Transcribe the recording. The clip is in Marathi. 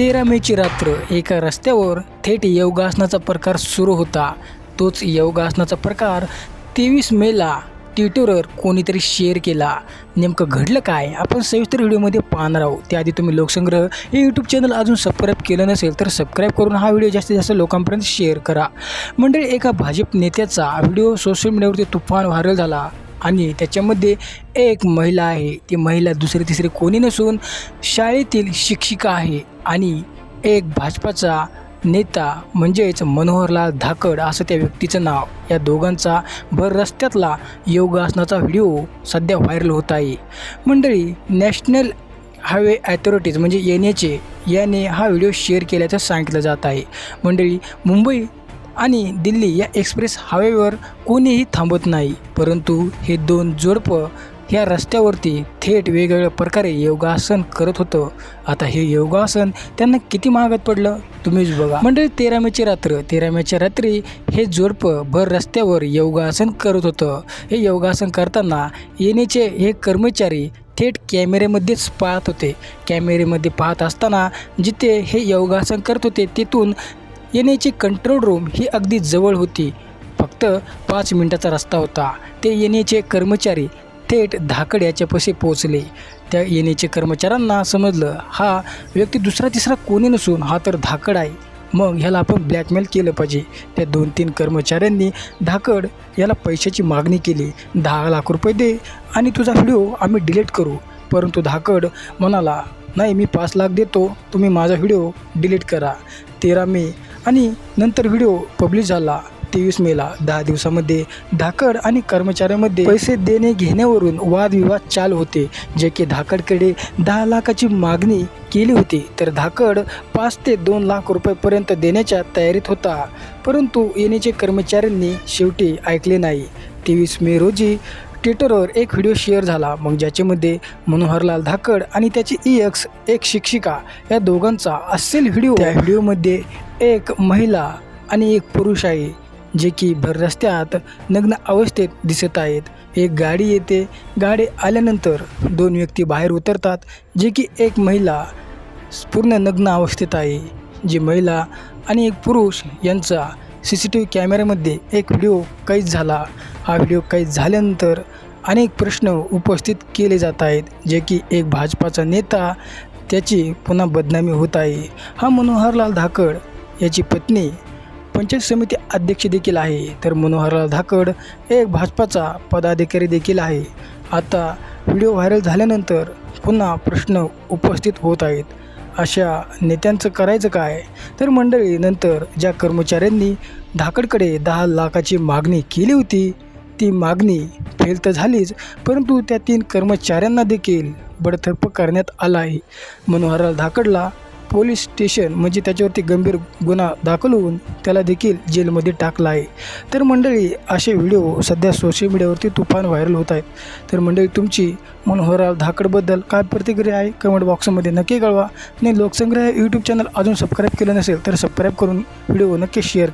तेरा मेची रात्र एका रस्त्यावर थेट योगासनाचा प्रकार सुरू होता. तोच योगासनाचा प्रकार तेवीस मेला ट्विटरवर कोणीतरी शेअर केला. नेमकं घडलं काय? आपण सविस्तर व्हिडिओमध्ये पाहणार आहोत. त्याआधी तुम्ही लोकसंग्रह हे यूट्यूब चॅनल अजून सबस्क्राईब केलं नसेल तर सबस्क्राईब करून हा व्हिडिओ जास्तीत जास्त लोकांपर्यंत शेअर करा. मंडळी एका भाजप नेत्याचा व्हिडिओ सोशल मीडियावरती तुफान व्हायरल झाला. आणि त्याच्यामध्ये एक महिला आहे. ती महिला दुसरी तिसरी कोणी नसून शाळेतील शिक्षिका आहे आणि एक भाजपाचा नेता म्हणजेच मनोहरलाल धाकड असं त्या व्यक्तीचं नाव. या दोघांचा भर रस्त्यातला योगासनाचा व्हिडिओ सध्या व्हायरल होत आहे. मंडळी नॅशनल हायवे ॲथॉरिटीज म्हणजे एन एच याने हा व्हिडिओ शेअर केल्याचं सांगितलं जात आहे. मंडळी मुंबई आणि दिल्ली या एक्सप्रेस हायवेवर कोणीही थांबत नाही. परंतु हे दोन जोडपं ह्या रस्त्यावरती थेट वेगवेगळ्या प्रकारे योगासन करत होतं. आता हे योगासन त्यांना किती महागात पडलं? तुम्हीच बघा. मंडळी तेरा मेची रात्र. तेरा मेच्या रात्री हे जोडपं भर रस्त्यावर योगासन करत होतं. हे योगासन करताना येण्याचे हे कर्मचारी थेट कॅमेऱ्यामध्येच पाहत होते. कॅमेरेमध्ये पाहत असताना जिथे हे योगासन करत होते तिथून येण्याची कंट्रोल रूम ही अगदी जवळ होती. फक्त पाच मिनिटाचा रस्ता होता. ते येण्याचे कर्मचारी थेट धाकड याच्यापाशी पोचले त्या येण्याचे कर्मचाऱ्यांना समजलं हा व्यक्ती दुसरा तिसरा कोणी नसून हा तर धाकड आहे. मग ह्याला आपण ब्लॅकमेल केलं पाहिजे. त्या दोन तीन कर्मचाऱ्यांनी धाकड याला पैशाची मागणी केली. दहा लाख रुपये दे आणि तुझा व्हिडिओ आम्ही डिलीट करू. परंतु धाकड म्हणाला नाही मी पाच लाख देतो. तुम्ही माझा व्हिडिओ डिलीट करा. तेरा मे आणि नंतर व्हिडिओ पब्लिश झाला. तेवीस मेला दहा दिवसामध्ये धाकड आणि कर्मचाऱ्यामध्ये पैसे देणे घेण्यावरून वादविवाद चालू होते. जे की धाकडकडे दहा लाखाची मागणी केली होती तर धाकड पाच ते दोन लाख रुपयेपर्यंत देण्याच्या तयारीत होता. परंतु येण्याचे कर्मचाऱ्यांनी शेवटी ऐकले नाही. तेवीस मे रोजी ट्विटरवर एक व्हिडिओ शेअर झाला. मग ज्याच्यामध्ये मनोहरलाल धाकड आणि त्याची ई एक्स एक शिक्षिका या दोघांचा असेल व्हिडिओ. त्या व्हिडिओमध्ये एक महिला आणि एक पुरुष आहे जे की भर रस्त्यात नग्न अवस्थेत दिसत आहेत. एक गाडी येते. गाडी आल्यानंतर दोन व्यक्ती बाहेर उतरतात जे की एक महिला पूर्ण नग्न अवस्थेत आहे. जी महिला आणि एक पुरुष यांचा सी सी टी व्ही कॅमेऱ्यामध्ये एक व्हिडिओ कैद झाला. हा व्हिडिओ काही झाल्यानंतर अनेक प्रश्न उपस्थित केले जात आहेत जे की एक भाजपाचा नेता त्याची पुन्हा बदनामी होत आहे. हा मनोहरलाल धाकड याची पत्नी पंचायत समिती अध्यक्ष देखील आहे. तर मनोहरलाल धाकड एक भाजपाचा पदाधिकारी देखील आहे. आता व्हिडिओ व्हायरल झाल्यानंतर पुन्हा प्रश्न उपस्थित होत आहेत. अशा नेत्यांचं करायचं काय? तर मंडळी नंतर ज्या कर्मचाऱ्यांनी धाकडकडे दहा लाखाची मागणी केली होती ती मागणी फेल तर झालीच परंतु त्या तीन कर्मचाऱ्यांना देखील बडतर्फ करण्यात आला आहे. मनोहरलाल धाकडला पोलीस स्टेशन म्हणजे त्याच्यावरती गंभीर गुन्हा दाखल होऊन त्याला देखील जेलमध्ये टाकला आहे. तर मंडळी असे व्हिडिओ सध्या सोशल मीडियावरती तुफान व्हायरल होत आहेत. तर मंडळी तुमची मनोहरलाल धाकडबद्दल काय प्रतिक्रिया आहे? कमेंट बॉक्समध्ये नक्की कळवा. आणि लोकसंग्रह यूट्यूब चॅनल अजून सबस्क्राईब केलं नसेल तर सबस्क्राईब करून व्हिडिओ नक्की शेअर